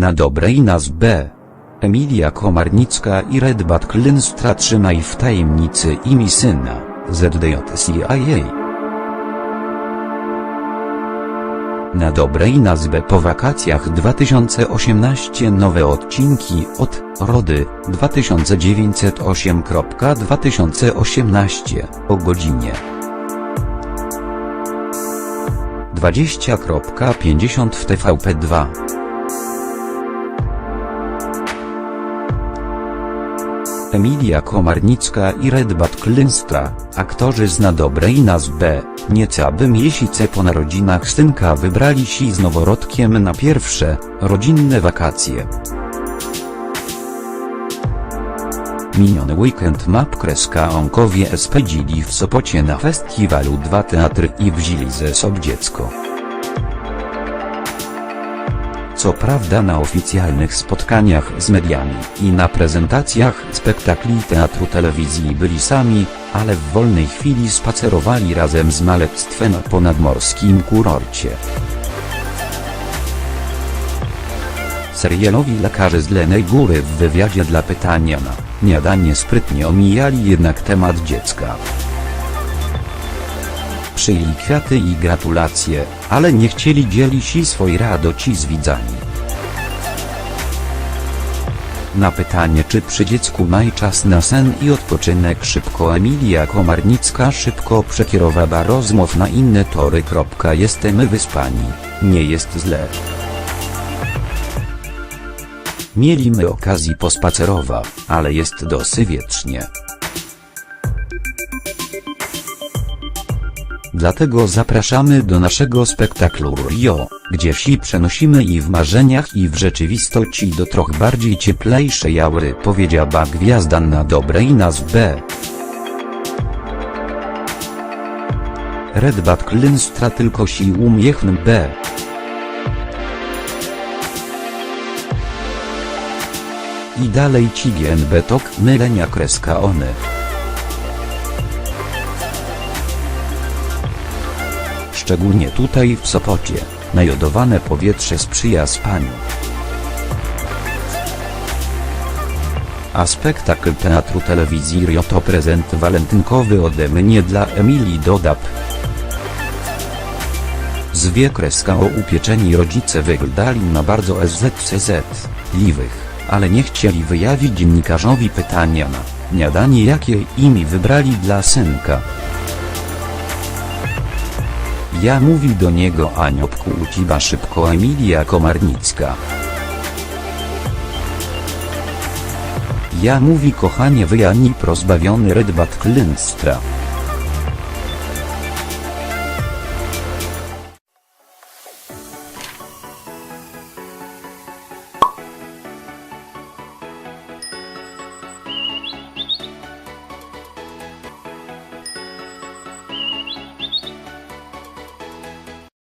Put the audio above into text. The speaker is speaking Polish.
Na dobrej nas B. Emilia Komarnicka i Redbat Klynstra trzymaj w tajemnicy imi syna, ZDJCIA. Na dobrej nazwę po wakacjach 2018 nowe odcinki od Rody 2908.2018 o godzinie 20.50 w TVP2. Emilia Komarnicka i Redbat Klynstra, aktorzy z na dobrej nazwę, niecaby miesiące po narodzinach synka wybrali się z noworodkiem na pierwsze, rodzinne wakacje. Miniony weekend map kreska onkowie spędzili w Sopocie na festiwalu Dwa Teatry i wzięli ze sobą dziecko. Co prawda na oficjalnych spotkaniach z mediami i na prezentacjach spektakli teatru telewizji byli sami, ale w wolnej chwili spacerowali razem z malectwem po nadmorskim kurorcie. Serialowi lekarze z Lenej Góry w wywiadzie dla pytania na Niadanie sprytnie omijali jednak temat dziecka. Przyjęli kwiaty i gratulacje, ale nie chcieli dzielić się swojej radości z widzami. Na pytanie czy przy dziecku maj czas na sen i odpoczynek szybko Emilia Komarnicka szybko przekierowała rozmów na inne tory. Jesteśmy wyspani, nie jest źle. Mieliśmy okazji pospacerowa, ale jest dosyć wiecznie. Dlatego zapraszamy do naszego spektaklu Rio, gdzie się przenosimy i w marzeniach i w rzeczywistości do trochę bardziej cieplejszej jaury powiedziała gwiazda na dobrej nazwę. Redbat Klynstra tylko si umiechn B. I dalej ci GNB tok mylenia kreska one. Szczególnie tutaj w Sopocie, najodowane powietrze sprzyja spaniu. A spektakl teatru telewizji Rio to prezent walentynkowy ode mnie dla Emilii Dodap. Zwie kreska o upieczeni rodzice wyglądali na bardzo SZCZ, liwych, ale nie chcieli wyjawić dziennikarzowi pytania na niadanie jakie imię wybrali dla synka. Ja mówi do niego Aniopku uciba szybko Emilia Komarnicka. Ja mówi kochanie wyjani prozbawiony Redbat Klynstra.